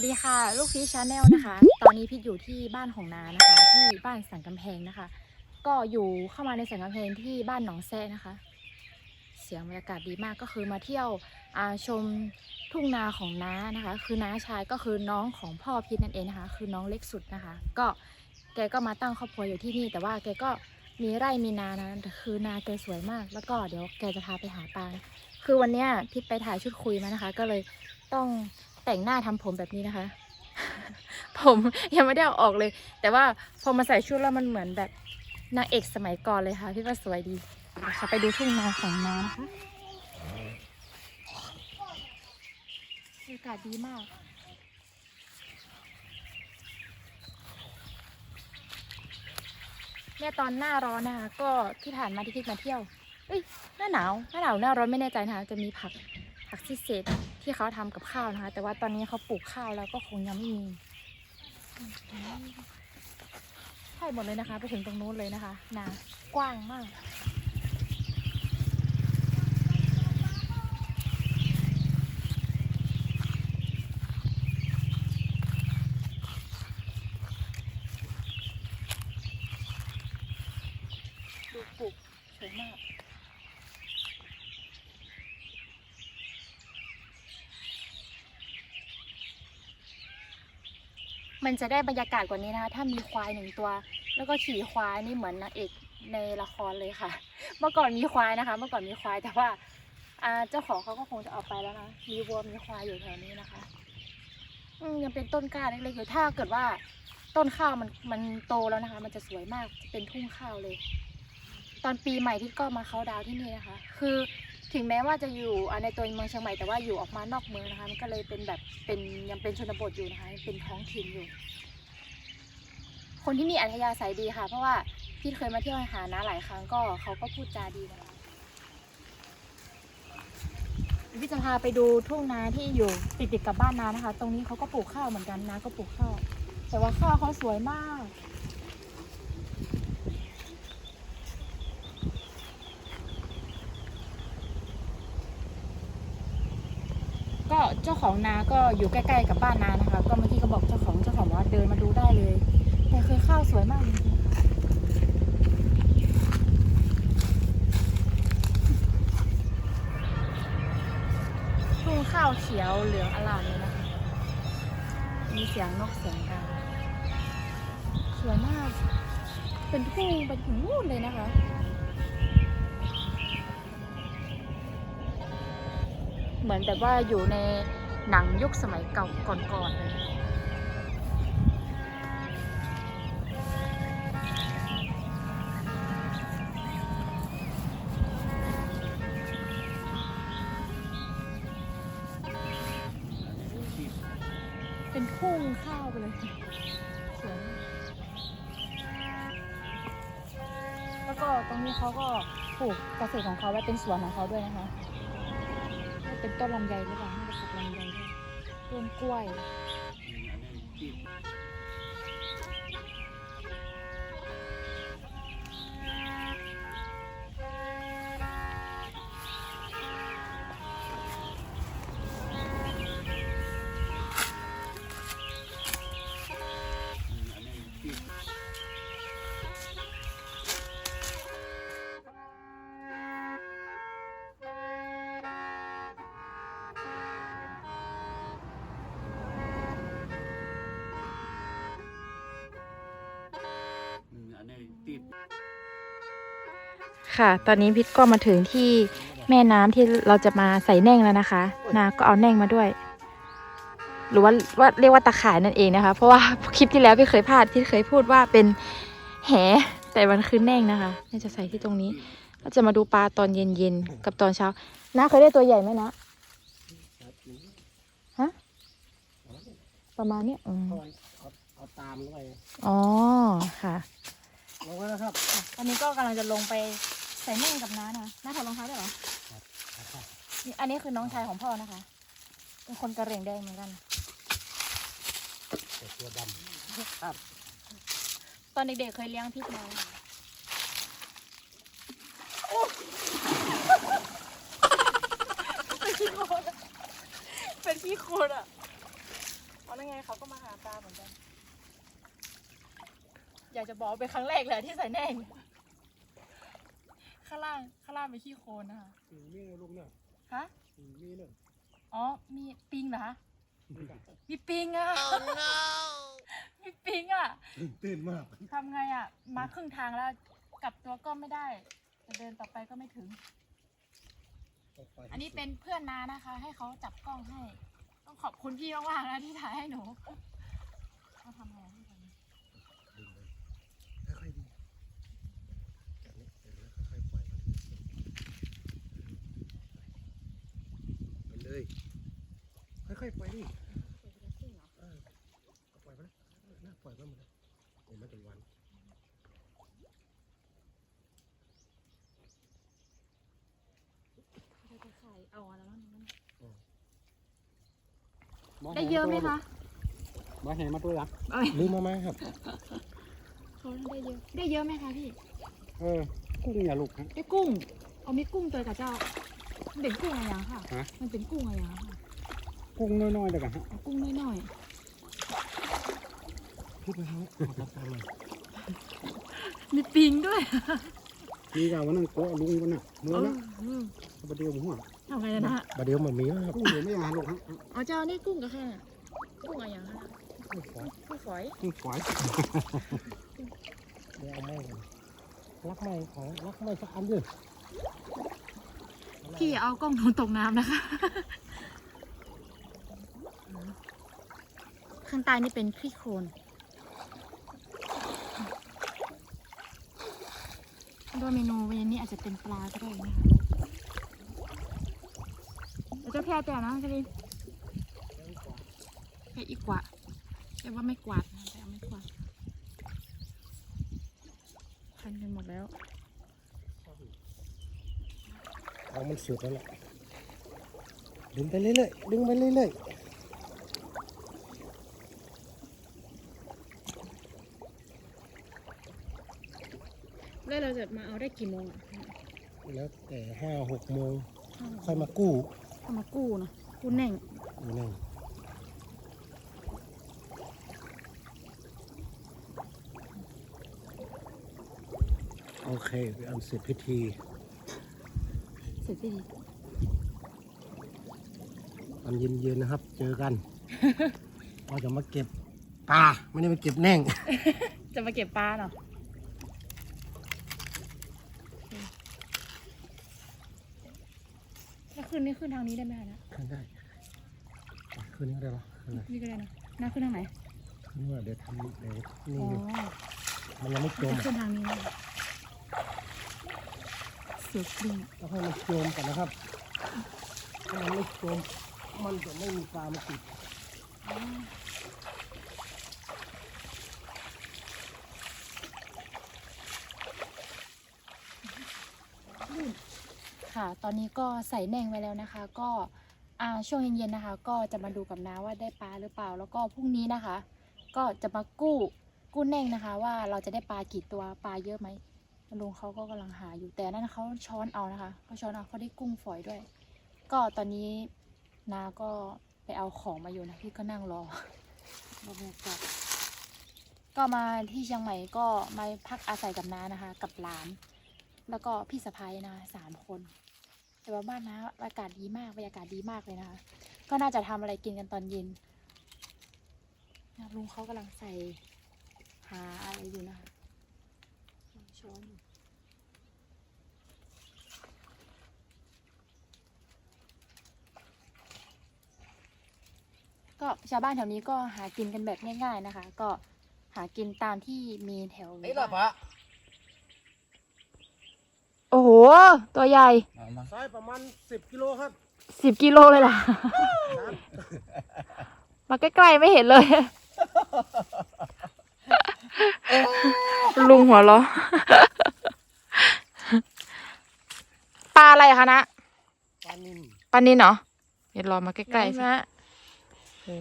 วัสดีค่ะ ลูกพีชชาแนลนะคะ ตอนนี้พีชอยู่ที่บ้านของนานะคะ ที่บ้านสันกำแพงนะคะ ก็อยู่เข้ามาในสันกำแพงที่บ้านหนองแซ่นะคะ เสียงบรรยากาศดีมากก็คือมาเที่ยวอาชมทุ่งนาของน้านะคะ คือน้าชายก็คือน้องของพ่อพีชนั่นเองนะคะ คือน้องเล็กสุดนะคะ ก็แกก็มาตั้งครอบครัวอยู่ที่นี่ แต่ว่าแกก็มีไร่มีนานะคือนาแกสวยมาก แล้วก็เดี๋ยวแกจะพาไปหาปลาคือวันเนี้ยพีชไปถ่ายชุดคุยมานะคะ ก็เลยต้อง แต่งหน้าทำผมแบบนี้นะคะ ผมยังไม่ได้เอาออกเลย แต่ว่าพอมาใส่ชุดแล้วมันเหมือนแบบนางเอกสมัยก่อนเลยค่ะพี่ว่าสวยดีค่ะไปดูทุ่งนาของน้านะคะบรรยากาศดีมากเนี่ยตอนหน้าร้อนนะคะก็ที่ผ่านมาที่คิดมาเที่ยว เอ้ยหน้าหนาวหน้าหนาวหน้าร้อนไม่แน่ใจนะคะจะมีผักผักซิเศษ ที่เขาทำกับข้าวนะคะ แต่ว่าตอนนี้เขาปลูกข้าวแล้วก็คงยังไม่มีใช่หมดเลยนะคะ ไปถึงตรงนู้นเลยนะคะนากว้างมาก ดูปลูกสวยมาก มันจะได้บรรยากาศกว่านี้นะคะ ถ้ามีควายหนึ่งตัว แล้วก็ขี่ควายนี่เหมือนนางเอกในละครเลยค่ะ เมื่อก่อนมีควายนะคะ เมื่อก่อนมีควายแต่ว่าเจ้าของเขาก็คงจะออกไปแล้วนะ มีวัวมีควายอยู่แถวนี้นะคะยังเป็นต้นกล้าเล็กๆอยู่ถ้าเกิดว่าต้นข้าวมันมันโตแล้วนะคะ มันจะสวยมากจะเป็นทุ่งข้าวเลย ตอนปีใหม่ที่ก็มาเขาดาวที่นี่นะคะ คือ ถึงแม้ว่าจะอยู่ในตัวเมืองเชียงใหม่แต่ว่าอยู่ออกมานอกเมืองนะคะมันก็เลยเป็นแบบเป็นยังเป็นชนบทอยู่นะคะเป็นท้องถิ่นอยู่ คนที่นี่อัธยาศัยดีค่ะ เพราะว่าพี่เคยมาเที่ยวหาน้าหลายครั้งก็เขาก็พูดจาดีนะคะเดี๋ยวพี่จะพาไปดูทุ่งนาที่อยู่ติดติดๆกับบ้านนานะคะ ตรงนี้เขาก็ปลูกข้าวเหมือนกันนาก็ปลูกข้าวแต่ว่าข้าวเขาสวยมาก ก็เจ้าของนาก็อยู่ใกล้ๆกับบ้านนานะคะ ก็เมื่อกี้ก็บอกเจ้าของเจ้าของว่าเดินมาดูได้เลยแต่คือข้าวสวยมากจริงๆค่ะทุ่งข้าวเขียวเหลืองอลามเลยนะคะมีเสียงนกเสียงกาสวยมาก เป็นทุ่งเป็นถึงนู่นเลยนะคะ เหมือนแบบว่าอยู่ในหนังยุคสมัยเก่าก่อนๆเลยเป็นทุ่งข้าวไปเลยสวยแล้วก็ตรงนี้เขาก็ปลูกเกษตรของเขาไว้เป็นสวนของเขาด้วยนะคะ เป็นต้นลำไยหรือเปล่าน่าจะปลูกลำไยด้วยต้นกล้วย ค่ะ ตอนนี้พิทก็มาถึงที่แม่น้ำที่เราจะมาใส่แน่งแล้วนะคะนาก็เอาแน่งมาด้วย หรือว่าว่าเรียกว่าตะข่ายนั่นเองนะคะ เพราะว่าคลิปที่แล้วพี่เคยพลาดพี่เคยพูดว่าเป็นแห แต่มันคือแน่งนะคะน่าจะใส่ที่ตรงนี้เราจะมาดูปลาตอนเย็นๆกับตอนเช้าน้าเคยได้ตัวใหญ่ไหมนะฮะประมาณเนี้ยอืมเอาเอาเอาตามเข้าไปอ๋อค่ะ ลงแล้วครับตอนนี้ก็กำลังจะลงไปใส่แม่งกับน้านะน้าถอดรองเท้าได้หรอนี่อันนี้คือน้องชายของพ่อนะคะ เป็นคนกระเหรี่ยงแดงเหมือนกัน แต่ตัวดำครับตอนเด็กๆเคยเลี้ยงพิษมาเฮ้โคเป็นขี้โคลนอะเอาไงเขาก็มาหาปลาเหมือนกัน ยากจะบอกว่าเป็นครั้งแรกเลยที่ใส่แน่งข้างล่างข้างล่างเป็นขี้โคลนนะคะนี่ลูกเนี่ยฮะนี่เนี่ยอ๋อมีปิงเหรอคะมีปิงอะมีปิงอะตื่นมากทำไงอะ มาครึ่งทางแล้วกลับตัวก็ไม่ได้จะเดินต่อไปก็ไม่ถึง อันนี้เป็นเพื่อนนานะคะ ให้เขาจับกล้องให้ ต้องขอบคุณพี่มากๆนะที่ถ่ายให้หนูเขาทำไงอะพี่ตอนนี้ ค่อยๆดีจากนี้เดี๋ยวแล้วค่อยๆปล่อยมัน เลย ค่อยๆปล่อยดิเออเอาปล่อยไปแล้วน่าปล่อยไปหมดเลยเดี๋ยวมันจะวันเขาจะขายเอาอะไรบ้างนั้นได้เยอะไหมคะมาเห็นมาตัวยักษ์เอ้ยลืมมาไหมครับเขาได้เยอะ ได้เยอะไหมคะพี่ เออ กุ้งอย่าลูกครับได้กุ้ง เอามีกุ้งตัวกับเจ้า มันเป็นกุ้งอะไรอย่างค่ะ ฮะ มันเป็นกุ้งอะไรอย่างค่ะกุ้งน้อยๆเดี๋ยวกันฮะเอากุ้งน้อยพูดไปครับขอรับตังค์หน่อยๆ มีปิงด้วยนี่กับวันนั้นโกะลุงวันน่ะเมื่อเอแล้วออืมประเดี๋ยวหัวทำไงนะฮะประเดี๋ยวมันมีแล้วครับกุ้งเดี๋ยวไม่อาลูกครับเอาเจ้านี่กุ้งกับแค่กุ้งอะไรอย่างค่ะกุ้งฝอยกุ้งฝอยกุ้งฝอยเดี๋ยวเอาไม้ก่อนรักไม้ของรักไม้สักอันด้วย พี่เอากล้องหนูตกน้ำนะคะ ข้างใต้นี่เป็นขี้โคลนด้วยเมนูวันนี้อาจจะเป็นปลาก็ได้นะคะเดี๋ยวเจะแพ้แต่นะจะดิแพ้อีกกว่าแต่ว่าไม่กวาดนะแต่เอาไม่กวาดพันกันหมดแล้ว เอา มันสุดแล้วแหละดึงไปเรื่อยๆดึงไปเรื่อยแล้วเราจะมาเอาได้กี่โมงอะๆแล้วแต่ห้าหกโมงค่อยมากู้เอามากู้นะกู้แน่งอยู่นี่โอเคไปอันเสร็จพิธีเสร็จพี่ดีตอนเย็นๆนะครับ เจอกันเราจะมาเก็บปลาไม่ได้มาเก็บแน่ง จะมาเก็บปลาเนาะแล้วขึ้นนี่ขึ้นทางนี้ได้ไหมคะนะขึ้นได้ขึ้นนี่ก็ได้ปะขึ้นเลยนี่ก็ได้นะน่าขึ้นทางไหนขึ้นว่าเดี๋ยวทำเดี๋ยวนี่อ๋ออยู่มันยังไม่จจะมขึ้นทางนี้นะเสือกลิ้งต้องให้มันโจมก่อนนะครับ ถ้ามันไม่โจมมันจะไม่มีปลามาติดค่ะ ตอนนี้ก็ใส่แหน่งไว้แล้วนะคะ ก็ช่วงเย็นๆนะคะ ก็จะมาดูกับน้าว่าได้ปลาหรือเปล่า แล้วก็พรุ่งนี้นะคะ ก็จะมากู้กู้แหน่งนะคะ ว่าเราจะได้ปลากี่ตัวปลาเยอะไหม ลุงเขาก็กำลังหาอยู่แต่นั่นเขาช้อนเอานะคะเขาช้อนเอาเขาได้กุ้งฝอยด้วย ก็ตอนนี้นาก็ไปเอาของมาอยู่นะพี่ก็นั่งรอรอบรรยากาศก็มาที่เชียงใหม่ก็มาพักอาศัยกับน้านะคะ กับหลาน แล้วก็พี่สะพ้ายนะสามคน แต่ว่าบ้านนะอากาศดีมากบรรยากาศดีมากเลยนะคะ ก็น่าจะทำอะไรกินกันตอนเย็นลุงเขากำลังใส่หาอะไรอยู่นะคะช้อนอยู่ ชาวบ้านแถวนี้ก็หากินกันแบบง่าย ๆนะคะ ก็หากินตามที่มีแถวหมู่บ้านโอ้โห ตัวใหญ่ไซส์ประมาณสิบกิโลครับสิบกิโลเลยล่ะ มาใกล้ๆไม่เห็นเลย ลุงหัวเราะปลาอะไรคะนะปลานิ่มปลานินเหรอเดี๋ยวรอมาใกล้ๆสิ โอ้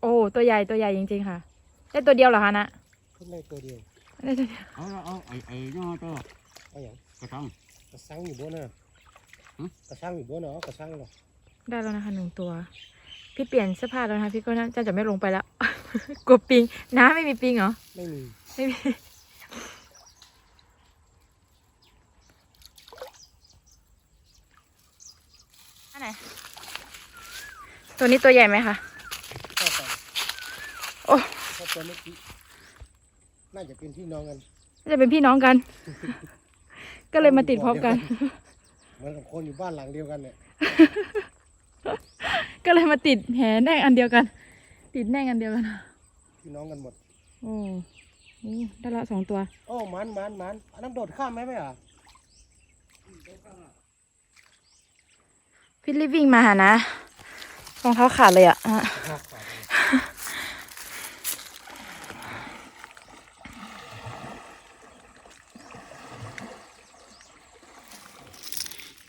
โอ้ตัวใหญ่ตัวใหญ่จริงๆค่ะ ได้ตัวเดียวเหรอคะนะขึ้นได้ตัวเดียวได้ตัวเดียวเอาละเอาไอ้ไอ้ย่อตัวเอาอย่างกระชัง กระชังอยู่บนน่ะหึ กระชังอยู่บนเนาะกระชังเหรอได้แล้วนะคะหนึ่งตัว พี่เปลี่ยนเสื้อผ้าแล้วนะคะพี่ก็น่าจะจะไม่ลงไปแล้ว กลัวปิงน้าไม่มีปิงเหรอไม่มีไม่มี อันไหน ตัวนี้ตัวใหญ่ไหมคะเข้าไปโอ้เข้าตัวเมื่อกี้น่าจะเป็นพี่น้องกันน่าจะเป็นพี่น้องกัน ก็เลยมาติดพร้อมกัน เหมือนกับคนอยู่บ้านหลังเดียวกันเนี่ย ก็เลยมาติดแหแน่งอันเดียวกัน ติดแน่งอันเดียวกัน พี่น้องกันหมด โอ้โหได้ละสองตัว โอ้มันมันมันอันนั้นโดดข้ามไหมไหมอะพี่รีบวิ่งมาหานะ รองเท้าขาดเลยอะฮะ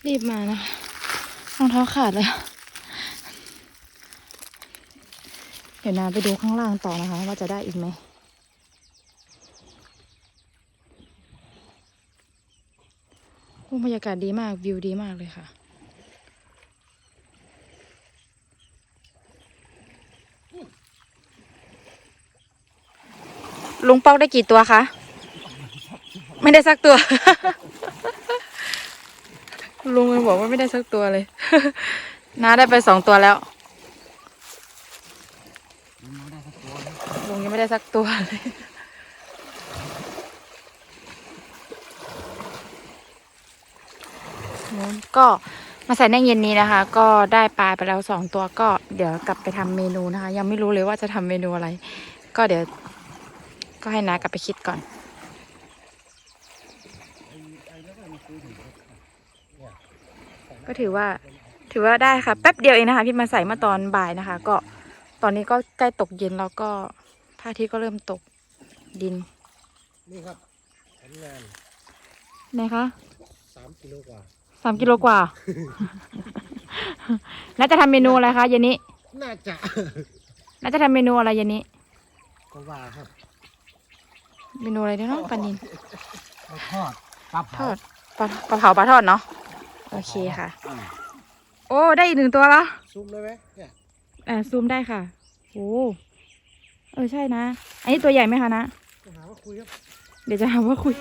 รีบมานะรองเท้าขาดเลย เดี๋ยวนาไปดูข้างล่างต่อนะคะ ว่าจะได้อีกไหมโอ้บรรยากาศดีมากวิวดีมากเลยค่ะ ลุงปอกได้กี่ตัวคะ ไม่ได้สักตัว ลุงเลยบอกว่าไม่ได้สักตัวเลยน้าได้ไปสองตัวแล้วลุงยังไม่ได้สักตัวเลยนู้นก็มาใส่ในเย็นนี้นะคะ ก็ได้ปลาไปแล้วสองตัวก็เดี๋ยวกลับไปทำเมนูนะคะ ยังไม่รู้เลยว่าจะทำเมนูอะไร ก็เดี๋ยว ก็ให้นากลับไปคิดก่อน ก็ถือว่าถือว่าได้ค่ะ แป๊บเดียวเองนะคะ พี่มาใส่เมื่อตอนบ่ายนะคะ ก็ตอนนี้ก็ใกล้ตกเย็นแล้วก็พระอาทิตย์ก็เริ่มตกดิน นี่ครับผลงานไหนคะสามกิโลกว่าสามกิโลกว่าแล้วจะทำเมนูอะไรคะเย็นนี้ น่าจะแล้วจะทำเมนูอะไรเย็นนี้ ก็ว่าครับ เมนูอะไรเนาะปลานินเอาทอดปลาทเผาอดปลาปลาเผาปลาทอดเนาะโอเคค่ะ อ่าโอ้ได้อีกหนึ่งตัวแล้วซุ่มเลยไหมเนี่ยอ่าซูมได้ค่ะโอ้เออใช่นะ อันนี้ตัวใหญ่ไหมคะนะ จะหาว่าคุยครับเดี๋ยวจะหาว่าคุย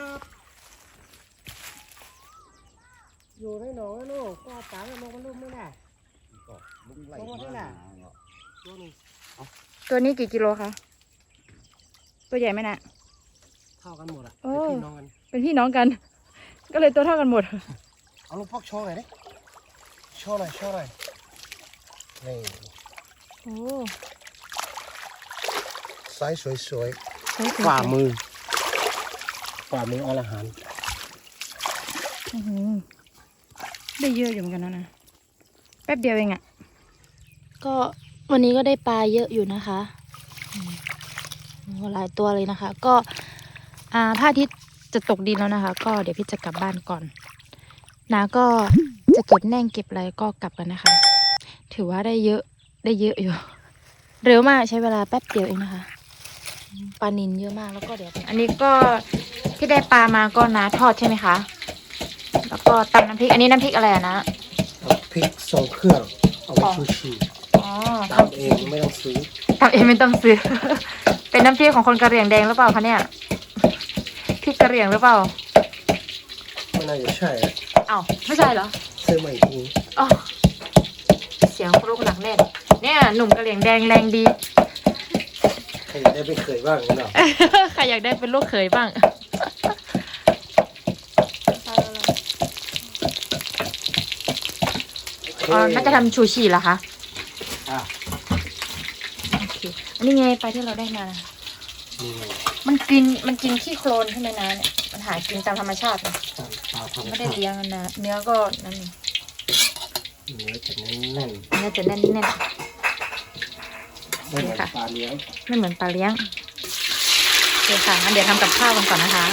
อยู่ในหนองนะลูกก็เอาปลากันลงมาลูกไม่ได้ ก็ลุงไล่ลงมาเท่าไหร่มาตัวหนึงตัวนี้กี่กิโลคะ ตัวใหญ่ไหมนะ เท่ากันหมดอะโอ้เป็นพี่น้องกัน เป็นพี่น้องกัน ก็เลยตัวเท่ากันหมด เอาลูกพอกโชว์หน่อยดิโชว์หน่อยโชว์หน่อยนี่โอ้ไซส์สวยใช่ๆฝ่ามือฝ่ามืออรหันต์อื้อหือได้เยอะอยู่เหมือนกันนะนะแป๊บเดียวเองอะก็วันนี้ก็ได้ปลาเยอะอยู่นะคะอืมโอ้หลายตัวเลยนะคะ ก็ อ่าพระอาทิตย์จะตกดินแล้วนะคะ ก็เดี๋ยวพี่จะกลับบ้านก่อนนาก็จะเก็บแน่งเก็บอะไรก็กลับกันนะคะ ถือว่าได้เยอะได้เยอะอยู่ เร็วมากใช้เวลาแป๊บเดียวเองนะคะอืมปลานินเยอะมากแล้วก็เดี๋ยว อันนี้ก็ที่ได้ปลามาก็นาทอดใช่ไหมคะ แล้วก็ตำน้ำพริก อันนี้น้ำพริกอะไรอะนะเอาพริกทรงเครื่องเอาไว้อ๋อชูชีอ๋อตำเองไม่ต้องซื้อทำเองไม่ต้องซื้อ เป็นน้ำพริกของคนกะเหรี่ยงแดงหรือเปล่าคะเนี่ย พริกกะเหรี่ยงหรือเปล่าไม่น่าจะใช่อะเอ้าไม่ใช่เหรอซื้อมาอีกทีอ๋อเสียงลูกหนักแน่นเนี่ยหนุ่มกะเหรี่ยงแดงแรงดี ใครอยากได้เป็นเคยบ้างเนาะใครอยากได้เป็นลูกเขยบ้าง อ๋อ น่าจะทำชูชีเหรอคะ อะ โอเค อันนี้ไงปลาที่เราได้มานี่ มันกินมันกินขี้โคลนใช่ไหมนะเนี่ยมันหากินตามธรรมชาติเลยตามตามธรรมไม่ได้ชาติเลี้ยงมันนะ เนื้อก็นั่นเองเนื้อจะแน่นเนื้อจะแน่นแน่น ๆไม่เหมือนค่ะปลาเลี้ยงๆไม่เหมือนปลาเลี้ยงโอเคค่ะงั้นเดี๋ยวทำกับข้าวกันก่อนนะคะ